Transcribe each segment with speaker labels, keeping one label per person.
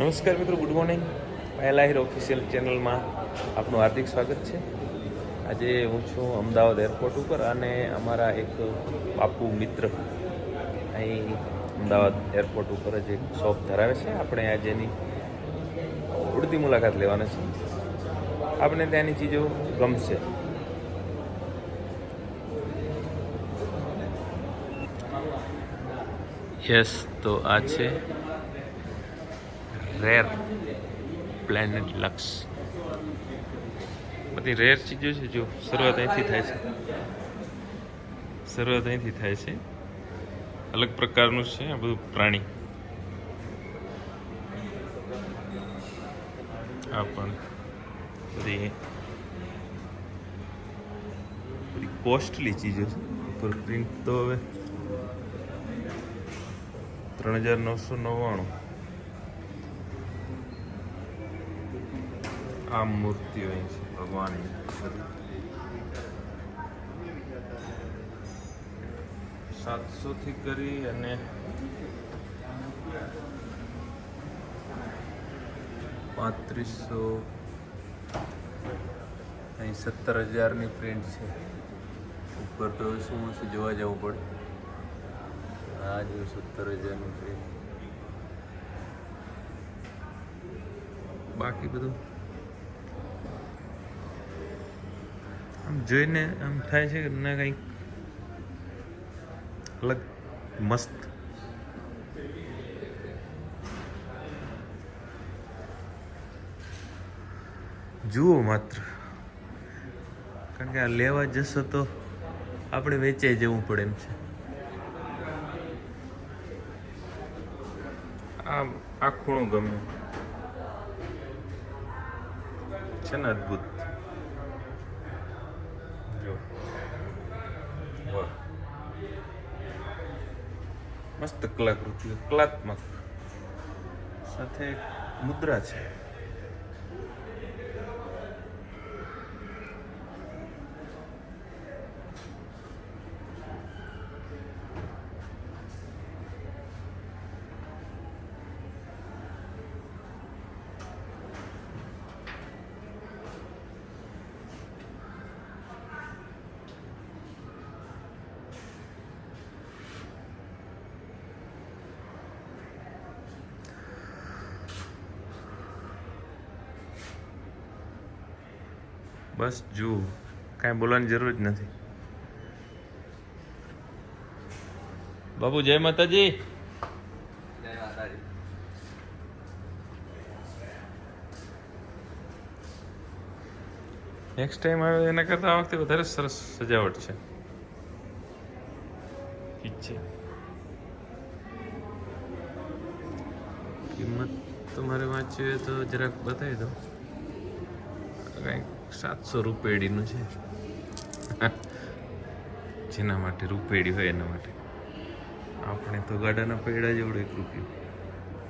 Speaker 1: નમસ્કાર મિત્રો good morning પહેલા હીરો ઓફિશિયલ ચેનલમાં આપનું હાર્દિક સ્વાગત છે. આજે હું છું અમદાવાદ એરપોર્ટ ઉપર અને અમારા એક બાપુ મિત્ર અહીં અમદાવાદ એરપોર્ટ ઉપર જ એક શોપ ધરાવે છે. આપણે આજે એની ઉડતી મુલાકાત લેવાના છે આપણે ત્યાંની ચીજો ગમશે. યસ તો આ છે રેર પ્લેનેટ લક્સ બધી રેર ચીજો છે જો, શરૂઆત અહીંથી થાય છે. શરૂઆત અહીંથી થાય છે. અલગ પ્રકારનું છે, આ બધું પ્રાણી. આ પણ બધી બધી કોસ્ટલી ચીજો છે. ઉપર પ્રિન્ટ તો હવે ત્રણ હજાર નવસો નવ્વાણું. આ મૂર્તિઓ અહીં છે, ભગવાનની. સાતસો થી કરી અને પાંત્રીસો અહીં સત્તર હજારની પ્રિન્ટ છે. ઉપર તો શું હશે, જોવા જવું પડે. આ જો સત્તર હજારની પ્રિન્ટ. બાકી બધું? જોઈને આમ થાય છે કે ના કંઈક અલગ મસ્ત. જુઓ માત્ર. કારણ કે આ લેવા જશો તો આપણે વેચાઈ જવું પડે એમ છે. આ આ ખૂણો ગમે. છે ને અદ્ભુત. મસ્ત કલાકૃતિઓ કલાત્મક સાથે મુદ્રા છે. બસ જુઓ, કાંઈ બોલવાની જરૂર જ નથી. બાબુ જય માતાજી. નેક્સ્ટ ટાઈમ આવે એના કરતાં આ વખતે વધારે સરસ સજાવટ છે. ઠીક છે. કિંમત તમારે વાંચવી હોય તો જરાક બતાવી દો. કંઈક સાતસો રૂપેડીનું છે. જેના માટે રૂપેડી હોય એના માટે. આપણે તો ગાડાના પૈડા જેવડું એક રૂપિયું.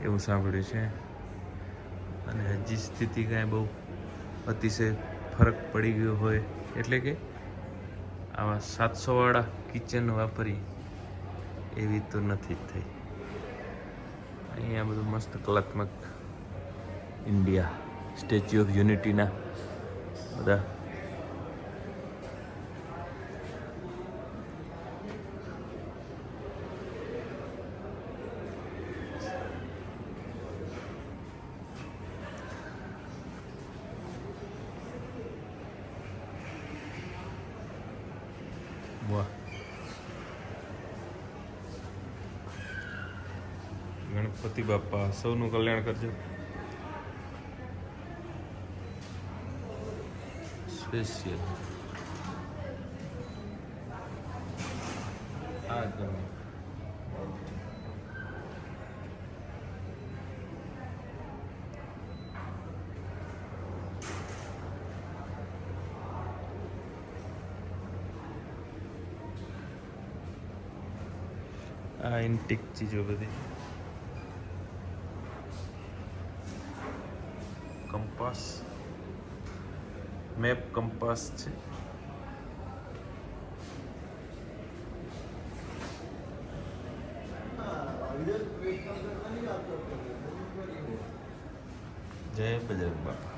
Speaker 1: એવું સાંભળ્યું છે. અને હજી સ્થિતિ કાંઈ બહુ અતિશય ફરક પડી ગયો હોય એટલે કે આવા સાતસોવાળા કિચન વાપરી એવી તો નથી જ થઈ. અહીંયા બધું મસ્ત કલાત્મક ઇન્ડિયા સ્ટેચ્યુ ઓફ યુનિટીના બધા વાહ ગણપતિ બાપા સૌનું કલ્યાણ કરજો સ્પેશિયલ આ ગમે આ ઇન્ટિક ચીજો બધી કંપાસ મેપ કંપાસ છે. જય બજરંગ બાપા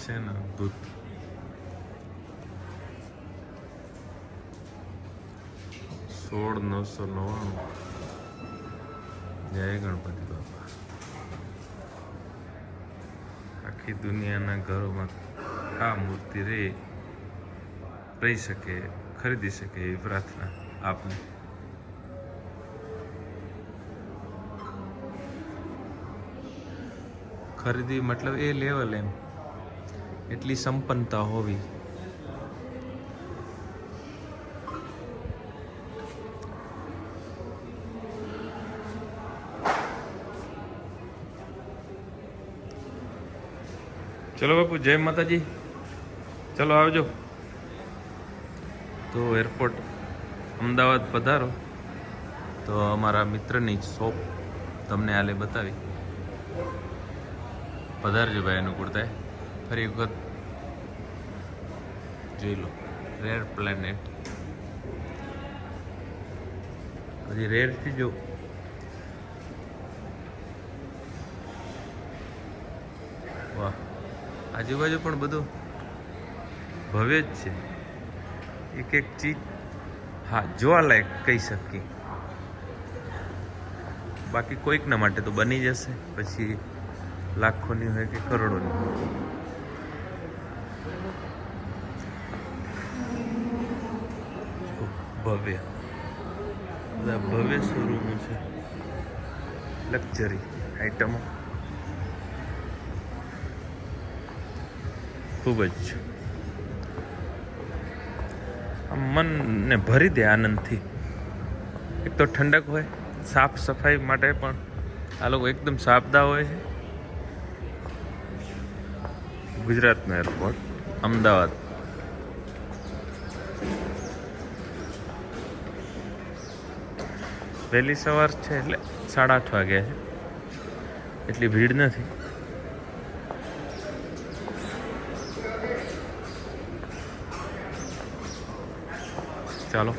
Speaker 1: છે ને અદ્ભુત. સોળ નવસો નવ્વાણું. જય ગણપતિ બાપા. આખી દુનિયાના ઘરોમાં આ મૂર્તિ રહી રહી શકે, ખરીદી શકે એવી પ્રાર્થના આપને. ખરીદી મતલબ એ લેવલ એમ. એટલી સંપન્નતા હોવી. ચલો બાપુ, જય માતાજી. ચલો આવજો. તો એરપોર્ટ અમદાવાદ પધારો. તો અમારા મિત્રની શોપ તમને આલે બતાવી. પધારજો ભાઈ અનુકૂળતા ફરી વખત જોઈ લો. રેર પ્લેનેટ હજી રેરથી જો આજુબાજુ પણ બધું ભવ્ય જ છે. એક એક ચીજ હા જોવાલાયક કહી શકીએ. બાકી કોઈકના માટે તો બની જશે, પછી લાખોની હોય કે કરોડોની. ભવ્ય. ભવ્ય શોરૂમ છે. લક્ઝરી આઈટમો. ખૂબ જ મનને ભરી દે આનંદથી. એક તો ઠંડક હોય, સાફ સફાઈ માટે પણ આ લોકો એકદમ સાબદા હોય છે. ગુજરાતનો એરપોર્ટ અમદાવાદ. વહેલી સવાર છે એટલે સાડા આઠ વાગ્યા છે. એટલી ભીડ નથી. ચાલો.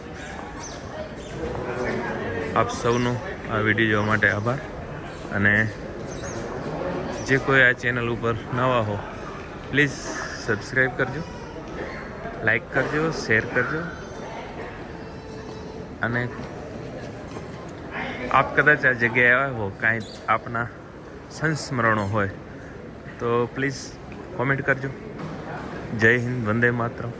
Speaker 1: આપ સૌનો આ વીડિયો જોવા માટે આભાર. અને જે કોઈ આ ચેનલ ઉપર નવા હો પ્લીઝ સબસ્ક્રાઈબ કરજો લાઈક કરજો શેર કરજો. અને આપ કદાચ આ જગ્યાએ આવ્યા હો, કાંઈ આપના સંસ્મરણો હોય, તો પ્લીઝ કોમેન્ટ કરજો. જય હિન્દ, વંદે માતરમ.